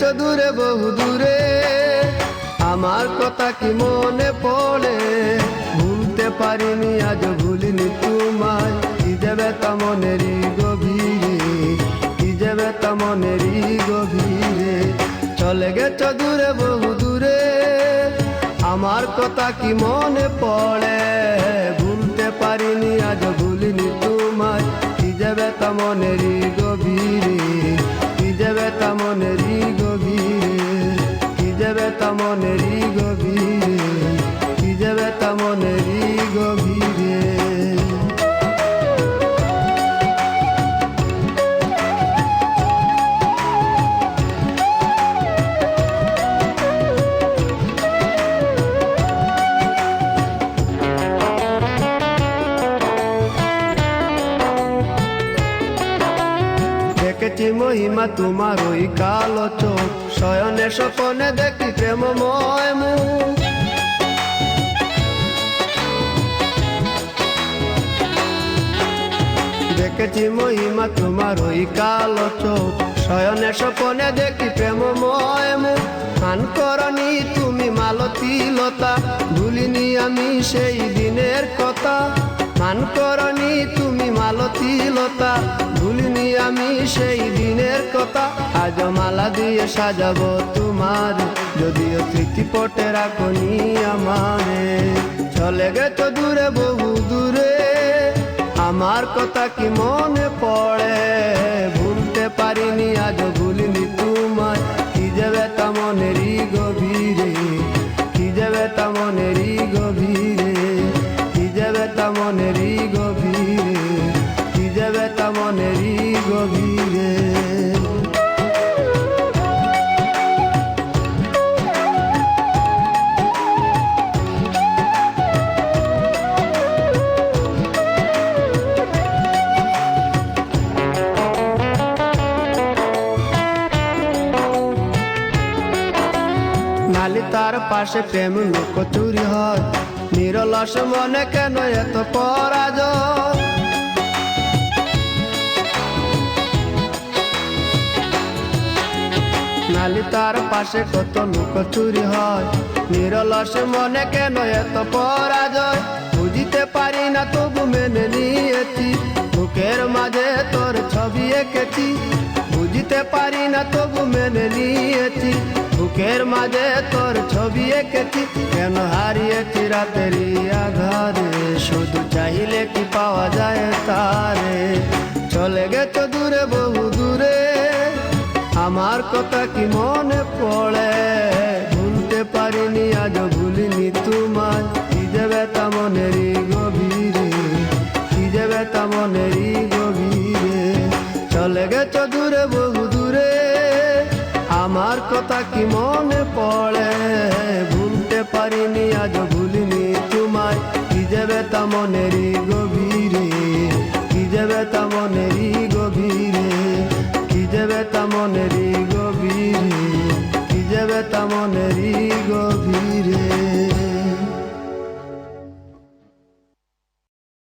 গেছো দূরে, বহু দূরে? আমার কথা কি মনে পড়ে? ভুলতে পারিনি, আজ ভুলিনি তোমায়। কি দেবে তা মনেরই গভীরে, কি দেবে তা মনেরই গভীরে। চলে গেছো দূরে, বহু দূরে? আমার কথা কি মনে পড়ে? ভুলতে পারিনি, আজ ভুলিনি তোমায়। কি যাবে তা মনেরই গভীরে, কি যাবে তা মনেরই তা মনেরই গভীরে দেখেছি মহিমা তোমার ওই কালো চোখ। শয়নে স্বপনে দেখি প্রেমময় মুখ। দেখেছি মহিমা তোমার ওই কালো চোখ। শয়নে স্বপনে দেখি প্রেমময় মুখ। খান করনি তুমি মালতী লতা ভুলিনি আমি সেই দিনের কথা। মান করনি তুমি মালতী লতা ভুলিনি আমি সেই দিনের কথা। আজ মালা দিয়ে সাজাবো তোমার। যদিও স্মৃতি পটে রাখনি আমারে। চলে গেছো দূরে, বহু দূরে। আমার কথা কি মনে পড়ে? ভুলতে পারিনি, আজ ভুলিনি তোমায়। কি যাবে তা মনেরই গভীরে। কি যাবে তা মনেরই গভীরে। কি যাবে তা মনেরই গভীরে। তা মনেরই গভীরে। তার পাশে প্রেম লোক চুরি হয়। নিরলস মনে কেন এত পরাজয়? তার পাশে কত লোক চুরি হয়? নিরলস মনে কেন এত পরাজয়? বুঝিতে পারি না, তবু মেনে নিয়েছি। বুকের মাঝে তোর ছবি এঁকেছি। বুঝিতে পারি না, তবু মেনে নিয়েছি। বুকের মাঝে তোর ছবি এঁকেছি। কেন হারিয়েছি রাতেরই আধারে শুধু চাইলে কথা কি মনে পড়ে? ভুলতে পারিনি, আজ ভুলিনি তোমায়। কি যাবে তা মনেরই গভীরে, কি যাবে তা মনেরই গভীরে। চলে গেছো দূরে, বহু দূরে। আমার কথা কি মনে পড়ে? ভুলতে পারিনি, আজ ভুলিনি তোমায়। কি যাবে তা মনেরই গভীরে, কি যাবে তা মনেরই গভীরে। কি যাবে তা মনেরই তা মনেরই গভীরে।